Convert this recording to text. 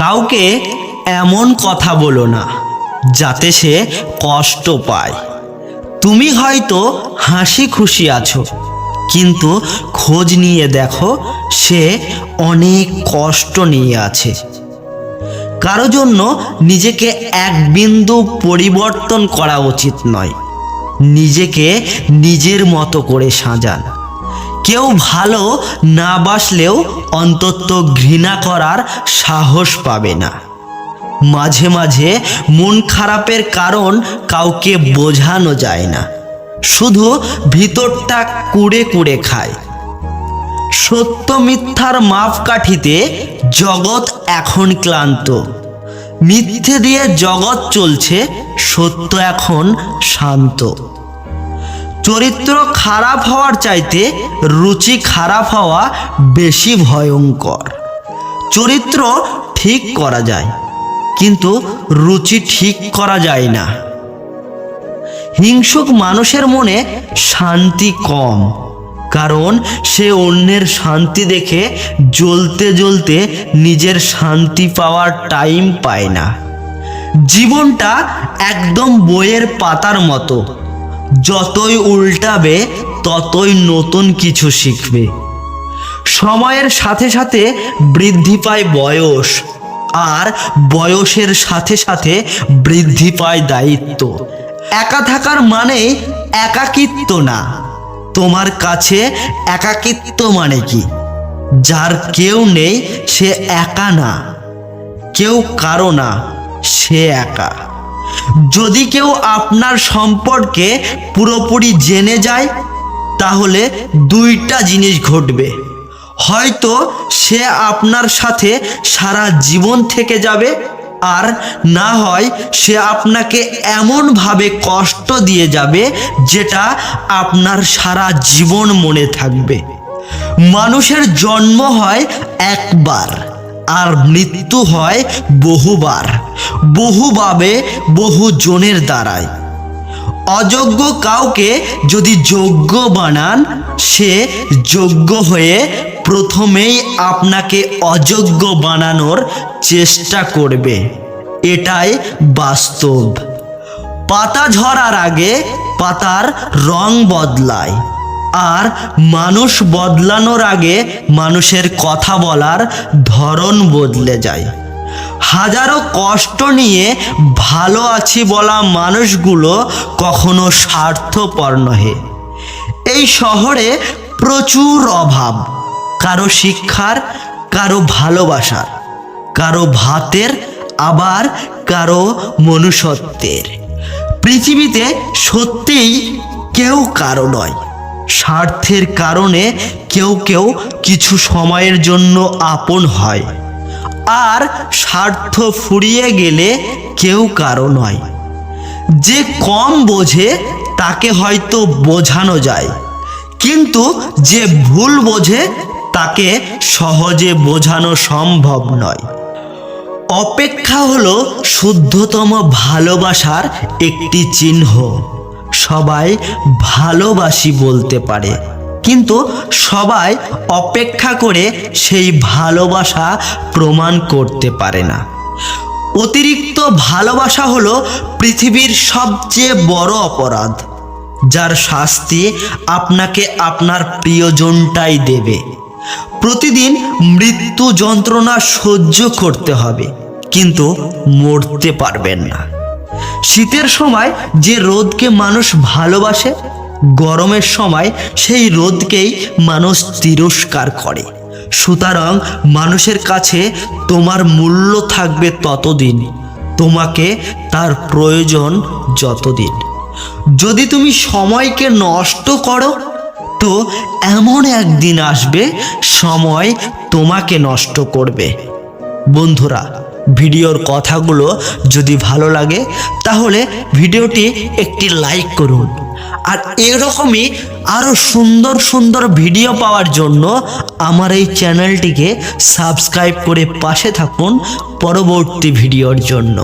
কাউকে এমন কথা বলো না, যাতে সে কষ্ট পায়। তুমি হয়তো হাসি খুশি আছো, কিন্তু খোঁজ নিয়ে দেখো সে অনেক কষ্ট নিয়ে আছে। কারও জন্য নিজেকে এক বিন্দু পরিবর্তন করা উচিত নয়, নিজেকে নিজের মতো করে সাজান। কেউ ভালো না বাসলেও অন্তত ঘৃণা করার সাহস পাবে না। মাঝে মাঝে মন খারাপের কারণ কাউকে বোঝানো যায় না। শুধু ভিতরটা কুড়ে কুড়ে খায়। সত্য মিথ্যার মাপকাঠিতে জগৎ এখন ক্লান্ত। মিথ্যে দিয়ে জগৎ চলছে, সত্য এখন শান্ত। চরিত্র খারাপ হওয়ার চাইতে রুচি খারাপ হওয়া বেশি ভয়ঙ্কর। চরিত্র ঠিক করা যায়, কিন্তু রুচি ঠিক করা যায় না। হিংসুক মানুষের মনে শান্তি কম, কারণ সে অন্যের শান্তি দেখে জ্বলতে জ্বলতে নিজের শান্তি পাওয়ার টাইম পায় না। জীবনটা একদম বইয়ের পাতার মতো যতই উল্টাবে, ততই নতুন কিছু শিখবে। সময়ের সাথে সাথে বৃদ্ধি পায় বয়স, আর বয়সের সাথে সাথে বৃদ্ধি পায় দায়িত্ব। একা থাকার মানে একাকিত্ব না। তোমার কাছে একাকিত্ব মানে কি? যার কেউ নেই, সে একা না। কেউ কারও না, সে একা। যদি কেউ আপনার সম্পর্কে পুরোপুরি জেনে যায়, তাহলে দুইটা জিনিস ঘটবে। হয়তো সে আপনার সাথে সারা জীবন থেকে যাবে, আর না হয় সে আপনাকে এমনভাবে কষ্ট দিয়ে যাবে যেটা আপনার সারা জীবন মনে থাকবে। মানুষের জন্ম হয় একবার। আর মৃত্যু হয় বহুবার, বহুভাবে বহু জনের অযোগ্য কাউকে যদি যোগ্য বানান, সে যোগ্য হয়ে প্রথমেই আপনাকে অযোগ্য বানানোর চেষ্টা করবে। এটাই বাস্তব। পাতা ঝরার আগে পাতার রং বদলায়। আর মানুষ বদলানোর আগে মানুষের কথা বলার ধরন বদলে যায়। হাজারো কষ্ট নিয়ে ভালো আছি বলা মানুষগুলো কখনো স্বার্থপর নহে। এই শহরে প্রচুর অভাব, কারও শিক্ষার, কারও ভালোবাসার, কারও ভাতের, আবার কারও মনুষ্যত্বের। পৃথিবীতে সত্যিই কেউ কারও নয়। স্বার্থের কারণে কেউ কেউ কিছু সময়ের জন্য আপন হয়। আর স্বার্থ ফুরিয়ে গেলে কেউ কারও নয়। যে কম বোঝে, তাকে হয়তো বোঝানো যায়। কিন্তু যে ভুল বোঝে, তাকে সহজে বোঝানো সম্ভব নয়। অপেক্ষা হলো শুদ্ধতম ভালোবাসার একটি চিহ্ন। সবাই ভালোবাসি বলতে পারে। কিন্তু সবাই অপেক্ষা করে সেই ভালোবাসা প্রমাণ করতে পারে না। অতিরিক্ত ভালোবাসা হলো পৃথিবীর সবচেয়ে বড় অপরাধ, যার শাস্তি আপনাকে আপনার প্রিয়জনটাই দেবে। প্রতিদিন মৃত্যু যন্ত্রণা সহ্য করতে হবে, কিন্তু মরতে পারবেন না। শীতের সময় যে রোদকে মানুষ ভালোবাসে, গরমের সময় সেই রোদকেই মানুষ তিরস্কার করে। সুতরাং মানুষের কাছে তোমার মূল্য থাকবে ততদিন, তোমাকে তার প্রয়োজন যতদিন। যদি তুমি সময়কে নষ্ট করো, তো এমন একদিন আসবে, সময় তোমাকে নষ্ট করবে। বন্ধুরা ভিডিওর কথাগুলো যদি ভালো লাগে, তাহলে ভিডিওটি একটি লাইক করুন। আর এরকমই আরও সুন্দর সুন্দর ভিডিও পাওয়ার জন্য আমার এই চ্যানেলটিকে সাবস্ক্রাইব করে পাশে থাকুন পরবর্তী ভিডিওর জন্য।